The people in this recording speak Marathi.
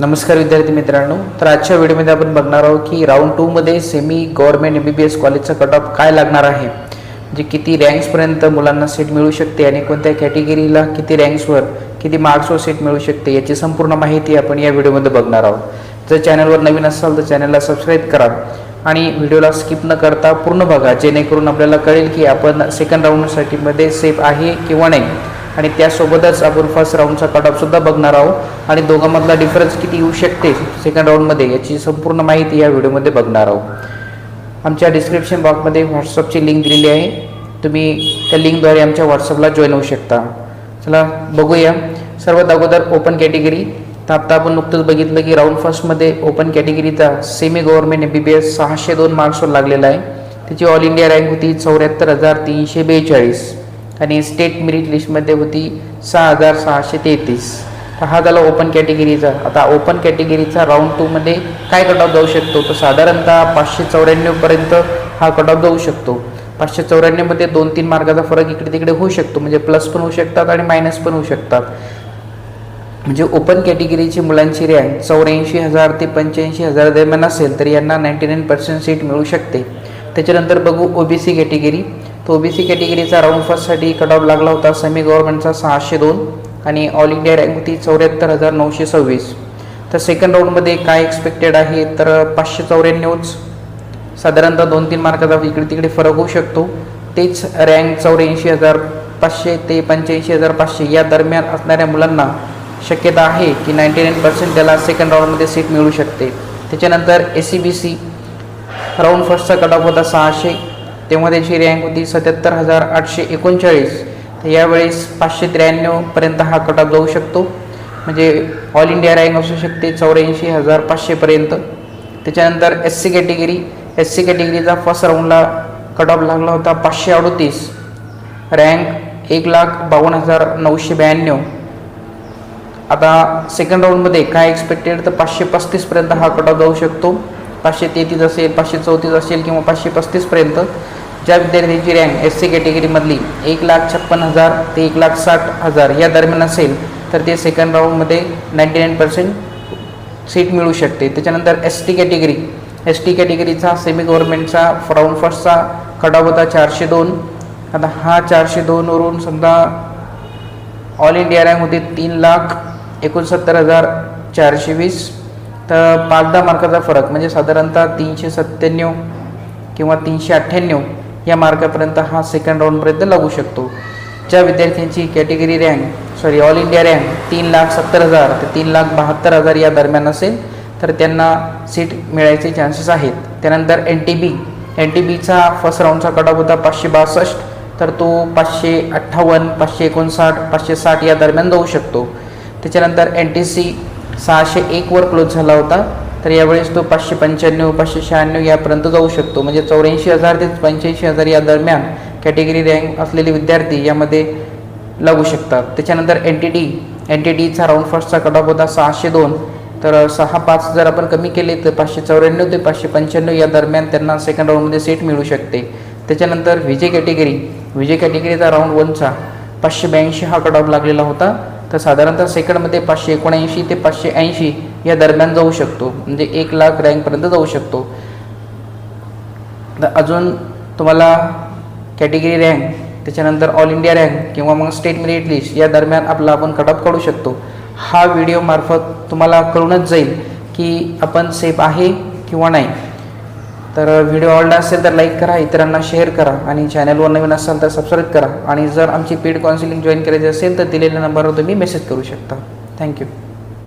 नमस्कार विद्यार्थी मित्रांनो तर आजच्या व्हिडिओमध्ये आपण बघणार आहोत की राऊंड टूमध्ये semi government M B B S कॉलेजचा कट ऑफ काय लागणार आहे? म्हणजे किती रँक्सपर्यंत मुलांना सीट मिळू शकते आणि कोणत्या कॅटेगरीला किती रँक्सवर किती मार्क्सवर सीट मिळू शकते याची संपूर्ण माहिती आपण या व्हिडिओमध्ये बघणार आहोत. जर चॅनलवर नवीन असाल तर चॅनलला सबस्क्राईब करा आणि व्हिडिओला स्किप न करता पूर्ण बघा जेणेकरून आपल्याला कळेल की आपण सेकंड राऊंडसाठी मध्ये सेफ आहे किंवा नाही. आणि त्यासोबतच आपण फर्स्ट राऊंडचा कट ऑफसुद्धा बघणार आहोत. आणि दोघांमधला डिफरन्स किती येऊ शकते सेकंड राऊंडमध्ये याची संपूर्ण माहिती या व्हिडिओमध्ये बघणार आहोत. आमच्या डिस्क्रिप्शन बॉक्समध्ये व्हॉट्सअपची लिंक दिलेली आहे. तुम्ही त्या लिंकद्वारे आमच्या व्हॉट्सअपला जॉईन होऊ शकता. चला बघूया. सर्वात अगोदर ओपन कॅटेगरी तर आत्ता आपण नुकतंच बघितलं की राऊंड फर्स्टमध्ये open कॅटेगरीचा semi government M B B S सहाशे दोन मार्क्सवर लागलेला आहे. त्याची ऑल इंडिया रँक होती चौऱ्याहत्तर हजार तीनशे बेचाळीस. आणि स्टेट मेरिट लिस्टमध्ये होती सहा हजार सहाशे तेहतीस. तर हा झाला ओपन कॅटेगरीचा आता ओपन कॅटेगरीचा राऊंड टूमध्ये काय कट ऑफ जाऊ शकतो? तर साधारणतः पाचशे चौऱ्याण्णवपर्यंत हा कट ऑफ जाऊ शकतो. पाचशे चौऱ्याण्णवमध्ये दोन तीन मार्गाचा फरक इकडे तिकडे होऊ शकतो. म्हणजे प्लस पण होऊ शकतात आणि मायनस पण होऊ शकतात. म्हणजे ओपन कॅटेगरीची मुलांची रँक चौऱ्याऐंशी हजार ते पंच्याऐंशी हजार दरम्यान असेल तर यांना नाईंटी नाईन पर्सेंट सीट मिळू शकते. त्याच्यानंतर बघू ओबीसी कॅटेगरी तर ओबीसी कॅटेगरीचा राऊंड फर्स्टसाठी कट ऑफ लागला होता सेमी गव्हर्नमेंटचा सहाशे दोन आणि ऑल इंडिया रँक होती चौऱ्याहत्तर हजार नऊशे सव्वीस. तर सेकंड राऊंडमध्ये काय एक्सपेक्टेड आहे? तर पाचशे चौऱ्याण्णवच. साधारणतः दोन तीन मार्काचा इकडे तिकडे फरक होऊ शकतो. तेच रँक चौऱ्याऐंशी हजार पाचशे ते पंच्याऐंशी हजार पाचशे या दरम्यान असणाऱ्या मुलांना शक्यता आहे की नाईंटी नाईन पर्सेंट त्याला सेकंड राऊंडमध्ये सीट मिळू शकते. त्याच्यानंतर A C B C round फर्स्टचा cut off होता सहाशे. तेव्हा त्याची रँक होती सत्याहत्तर हजार आठशे एकोणचाळीस. तर यावेळेस पाचशे त्र्याण्णवपर्यंत हा कटाप जाऊ शकतो. म्हणजे ऑल इंडिया रँक असू शकते चौऱ्याऐंशी हजार पाचशेपर्यंत त्याच्यानंतर S C category S C कॅटेगरीचा first राऊंडला कट ऑफ लागला होता पाचशे अडोतीस. रँक एक लाख बावन्न हजार नऊशे ब्याण्णव. आता सेकंड राऊंडमध्ये काय एक्सपेक्टेड तर पाचशे पस्तीसपर्यंत हा कट ऑफ जाऊ शकतो. पाचशे तेहतीस असेल पाचशे चौतीस असेल किंवा पाचशे पस्तीसपर्यंत ज्या विद्यार्थ्यांची रँक एस सी कॅटेगरीमधली एक लाख छप्पन हजार ते एक लाख साठ हजार या दरम्यान असेल तर ते सेकंड राऊंडमध्ये नाईंटी नाईन पर्सेंट सीट मिळू शकते. त्याच्यानंतर S T category S T कॅटेगरीचा semi गव्हर्नमेंटचा राऊंड फर्स्टचा कट होता चारशे दोन. आता हा चारशे दोनवरून समजा ऑल इंडिया रँक होती तीन लाख एकोणसत्तर हजार चारशे वीस. तर पाच दहा मार्काचा फरक म्हणजे साधारणतः तीनशे सत्त्याण्णव किंवा तीनशे अठ्ठ्याण्णव या मार्कापर्यंत हा सेकंड राऊंडपर्यंत लागू शकतो. ज्या विद्यार्थ्यांची category rank sorry all India rank तीन लाख सत्तर हजार ते तीन लाख बहात्तर हजार या दरम्यान असेल तर त्यांना सीट मिळायचे चान्सेस आहेत. त्यानंतर N T B N T बीचा फर्स्ट राऊंडचा कट ऑफ होता पाचशे बासष्ट तर तो पाचशे अठ्ठावन्न पाचशे एकोणसाठ पाचशे साठ या दरम्यान जाऊ शकतो. त्याच्यानंतर एन टी सी सहाशे एकवर क्लोज झाला होता. तर यावेळेस तो पाचशे पंच्याण्णव पाचशे शहाण्णव यापर्यंत जाऊ शकतो. म्हणजे चौऱ्याऐंशी हजार ते पंच्याऐंशी हजार या दरम्यान कॅटेगरी रँक असलेले विद्यार्थी यामध्ये लागू शकतात. त्याच्यानंतर N T D N T डीचा राऊंड फर्स्टचा कट ऑफ होता सहाशे दोन. तर सहा पाच जर आपण कमी केले तर पाचशे चौऱ्याण्णव ते पाचशे पंच्याण्णव या दरम्यान त्यांना सेकंड राऊंडमध्ये सीट मिळू शकते. त्याच्यानंतर विजय कॅटेगरी विजय कॅटेगरीचा राऊंड वनचा पाचशे ब्याऐंशी हा कट ऑफ लागलेला होता. तर साधारणतः सेकंडमध्ये पाचशे एकोणऐंशी ते पाचशे ऐंशी या दरम्यान जाऊ शकतो. म्हणजे एक लाख रँकपर्यंत जाऊ शकतो. तर अजून तुम्हाला कॅटेगरी रँक त्याच्यानंतर ऑल इंडिया रँक किंवा मग स्टेट मेरिट लिस्ट या दरम्यान आपला आपण कट ऑफ काढू शकतो. हा व्हिडिओमार्फत तुम्हाला कळूनच जाईल की आपण सेफ आहे किंवा नाही. तर व्हिडिओ आवडला असेल तर लाईक करा इतरांना शेअर करा आणि चॅनलवर नवीन असाल तर सबस्क्राईब करा. आणि जर आमची पेड काउन्सिलिंग जॉईन करायची असेल तर दिलेल्या नंबरवर तुम्ही मेसेज करू शकता. थँक्यू